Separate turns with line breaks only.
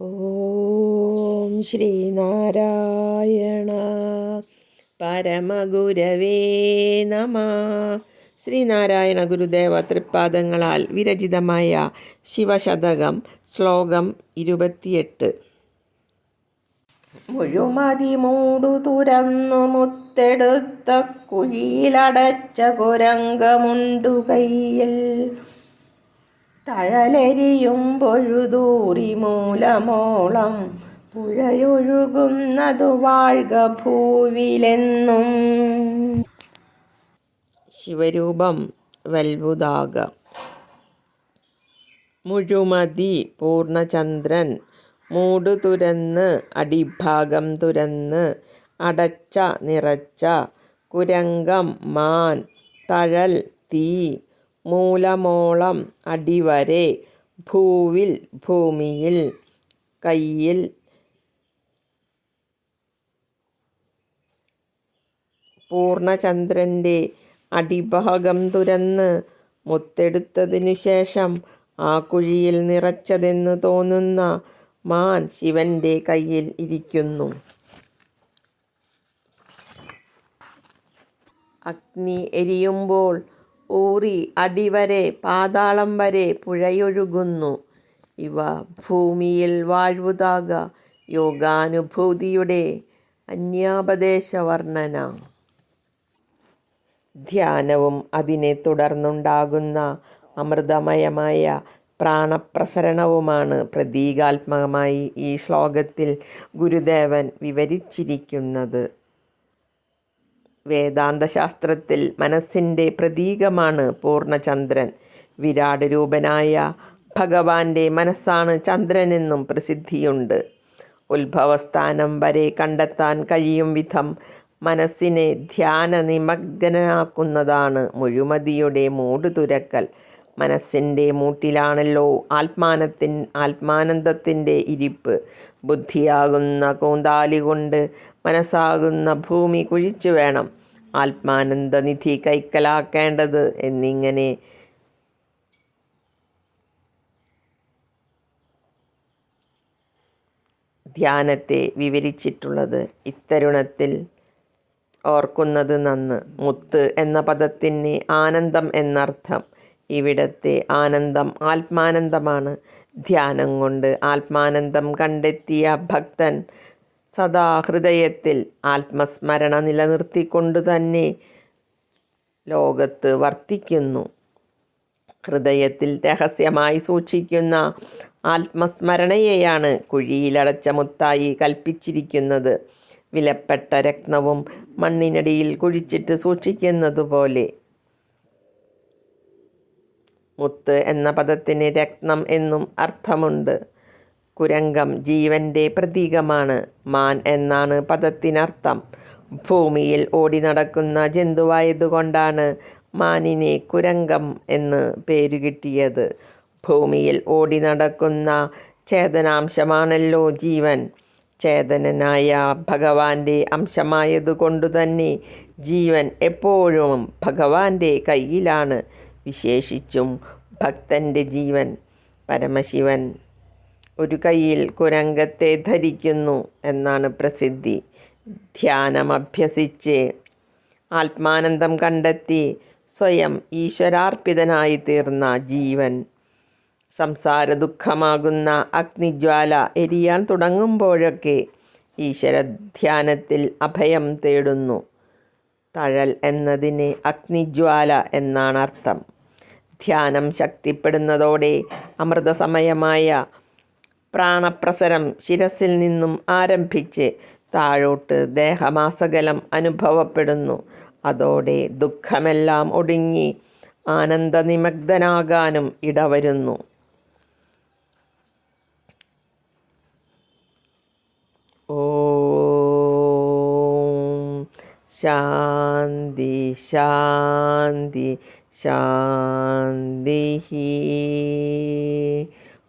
ഓം ശ്രീനാരായണ പരമഗുരവേ നമ. ശ്രീനാരായണ ഗുരുദേവ തൃപ്പാദങ്ങളാൽ വിരചിതമായ ശിവശതകം ശ്ലോകം ഇരുപത്തിയെട്ട്. മുഴുമതി മൂടു തുരന്നു മുത്തെടുത്ത കുഴിയിലടച്ച കുരങ്കമുണ്ടു കയ്യിൽ. തഴലെരിയും പൊഴുതൂറി മൂലമോളം പുഴയൊഴുകുന്നതു വാഴ്ക ഭൂവിലെന്നും. ശിവരൂപം വൽവുതാക. മുഴുമതി പൂർണചന്ദ്രൻ മൂടു തുരന്ന് അടിഭാഗം തുരന്ന് അടച്ച നിറച്ച കുരങ്കം മാൻ തഴൽ തീ മൂലമോളം അടിവരെ ഭൂവിൽ ഭൂമിയിൽ കയ്യിൽ പൂർണചന്ദ്രന്റെ അടിഭാഗം തുരന്ന് മുത്തെടുത്തതിനു ശേഷം ആ കുഴിയിൽ നിറച്ചതെന്ന് തോന്നുന്ന മാൻ ശിവന്റെ കയ്യിൽ ഇരിക്കുന്നു. അഗ്നി എരിയുമ്പോൾ ഊറി അടിവരെ പാതാളം വരെ പുഴയൊഴുകുന്നു. ഇവ ഭൂമിയിൽ വാഴ്വുതാക യോഗാനുഭൂതിയുടെ അന്യാപദേശ വർണന ധ്യാനവും അതിനെ തുടർന്നുണ്ടാകുന്ന അമൃതമയമായ പ്രാണപ്രസരണവുമാണ് പ്രതീകാത്മകമായി ഈ ശ്ലോകത്തിൽ ഗുരുദേവൻ വിവരിച്ചിരിക്കുന്നത്. വേദാന്തശാസ്ത്രത്തിൽ മനസ്സിന്റെ പ്രതീകമാണ് പൂർണചന്ദ്രൻ. വിരാട് രൂപനായ ഭഗവാന്റെ മനസ്സാണ് ചന്ദ്രനെന്നും പ്രസിദ്ധിയുണ്ട്. ഉത്ഭവസ്ഥാനം വരെ കണ്ടെത്താൻ കഴിയും വിധം മനസ്സിനെ ധ്യാന നിമഗ്നാക്കുന്നതാണ് മുഴുമതിയുടെ മൂട് തുരക്കൽ മനസ്സിന്റെ മൂട്ടിലാണല്ലോ ആത്മാനത്തിൻ ആത്മാനന്ദത്തിന്റെ ഇരിപ്പ്. ബുദ്ധിയാകുന്ന കൂന്താലി കൊണ്ട് മനസ്സാകുന്ന ഭൂമി കുഴിച്ചു വേണം. ആത്മാനന്ദനിധി കൈക്കലാക്കേണ്ടത് എന്നിങ്ങനെ ധ്യാനത്തെ വിവരിച്ചിട്ടുള്ളത് ഇത്തരുണത്തിൽ ഓർക്കുന്നത് നന്ന്. മുത്ത് എന്ന പദത്തിന് ആനന്ദം എന്നർത്ഥം. ഇവിടത്തെ ആനന്ദം ആത്മാനന്ദമാണ്. ധ്യാനം കൊണ്ട് ആത്മാനന്ദം കണ്ടെത്തിയ ഭക്തൻ സദാ ഹൃദയത്തിൽ ആത്മസ്മരണ നിലനിർത്തിക്കൊണ്ട് തന്നെ ലോകത്ത് വർത്തിക്കുന്നു. ഹൃദയത്തിൽ രഹസ്യമായി സൂക്ഷിക്കുന്ന ആത്മസ്മരണയെയാണ് കുഴിയിലടച്ച മുത്തായി കൽപ്പിച്ചിരിക്കുന്നത്. വിലപ്പെട്ട രത്നവും മണ്ണിനടിയിൽ കുഴിച്ചിട്ട് സൂക്ഷിക്കുന്നത് പോലെ. മുത്ത് എന്ന പദത്തിന് രത്നം എന്നും അർത്ഥമുണ്ട്. കുരങ്കം ജീവന്റെ പ്രതീകമാണ് മാൻ എന്നാണ് പദത്തിനർത്ഥം. ഭൂമിയിൽ ഓടി നടക്കുന്ന ജന്തുവായതുകൊണ്ടാണ് മാനിനെ കുരങ്കം എന്ന് പേരു കിട്ടിയത്. ഭൂമിയിൽ ഓടി നടക്കുന്ന ചേതനാംശമാണല്ലോ ജീവൻ. ചേതനനായ ഭഗവാന്റെ അംശമായതുകൊണ്ടു തന്നെ ജീവൻ എപ്പോഴും ഭഗവാന്റെ കയ്യിലാണ്. വിശേഷിച്ചും ഭക്തന്റെ ജീവൻ പരമശിവൻ. ഒരു കയ്യിൽ കുരങ്കത്തെ ധരിക്കുന്നു എന്നാണ് പ്രസിദ്ധി. ധ്യാനം അഭ്യസിച്ച് ആത്മാനന്ദം കണ്ടെത്തി സ്വയം ഈശ്വരാർപ്പിതനായി തീർന്ന ജീവൻ. സംസാര ദുഃഖമാകുന്ന അഗ്നിജ്വാല എരിയാൻ തുടങ്ങുമ്പോഴൊക്കെ ഈശ്വരധ്യാനത്തിൽ അഭയം തേടുന്നു. തഴൽ എന്നതിന് അഗ്നിജ്വാല എന്നാണ് അർത്ഥം ധ്യാനം ശക്തിപ്പെടുന്നതോടെ അമൃതസമയമായ പ്രാണപ്രസരം ശിരസിൽ നിന്നും ആരംഭിച്ച് താഴോട്ട് ദേഹമാസകലം അനുഭവപ്പെടുന്നു. അതോടെ ദുഃഖമെല്ലാം ഒടുങ്ങി ആനന്ദനിമഗ്ധനാകാനും ഇടവരുന്നു. ഓ ശാന്തി ശാന്തി ശാന്തി